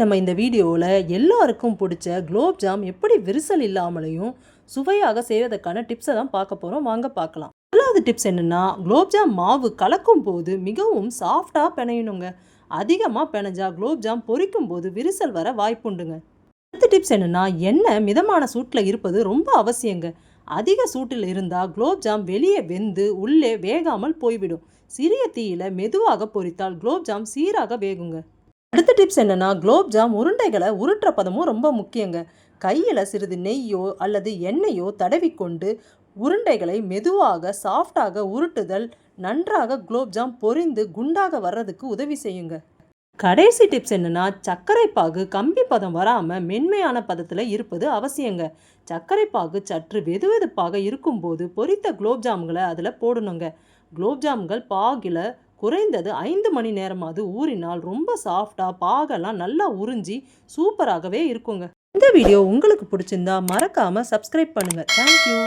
நம்ம இந்த வீடியோவில் எல்லாருக்கும் பிடிச்ச குலோப் ஜாம் எப்படி விரிசல் இல்லாமலையும் சுவையாக செய்வதற்கான டிப்ஸை தான் பார்க்க போகிறோம் வாங்க பார்க்கலாம். முதலாவது டிப்ஸ் என்னென்னா குலோப்ஜாம் மாவு கலக்கும் போது மிகவும் சாஃப்டாக பிணையணுங்க. அதிகமாக பிணைஞ்சா குலோப்ஜாம் பொறிக்கும் பொரிக்கும் போது விரிசல் வர வாய்ப்புண்டுங்க. அடுத்த டிப்ஸ் என்னென்னா எண்ணெய் மிதமான சூட்டில் இருப்பது ரொம்ப அவசியங்க. அதிக சூட்டில் இருந்தால் குலோப்ஜாம் வெளியே வெந்து உள்ளே வேகாமல் போய்விடும். சிறிய தீயில மெதுவாக பொரித்தால் குலோப்ஜாம் சீராக வேகுங்க. அடுத்த டிப்ஸ் என்னென்னா குலோப்ஜாம் உருண்டைகளை உருட்டுற பதமும் ரொம்ப முக்கியங்க. கையில் சிறிது நெய்யோ அல்லது எண்ணெயோ தடவிக்கொண்டு உருண்டைகளை மெதுவாக சாஃப்டாக உருட்டுதல் நன்றாக குலோப்ஜாம் பொரிந்து குண்டாக வர்றதுக்கு உதவி செய்யுங்க. கடைசி டிப்ஸ் என்னன்னா சர்க்கரை பாகு கம்பி பதம் வராமல் மென்மையான பதத்தில் இருப்பது அவசியங்க. சர்க்கரை பாகு சற்று வெதுவெதுப்பாக இருக்கும்போது பொரித்த குலோப்ஜாம்களை அதில் போடணுங்க. குலோப்ஜாம்கள் பாகில் குறைந்தது ஐந்து மணி நேரமாவது ஊறினால் ரொம்ப சாஃப்டாக பாகெல்லாம் நல்லா உறிஞ்சி சூப்பராகவே இருக்குங்க. இந்த வீடியோ உங்களுக்கு பிடிச்சிருந்தா மறக்காமல் சப்ஸ்கிரைப் பண்ணுங்கள் தேங்க்யூ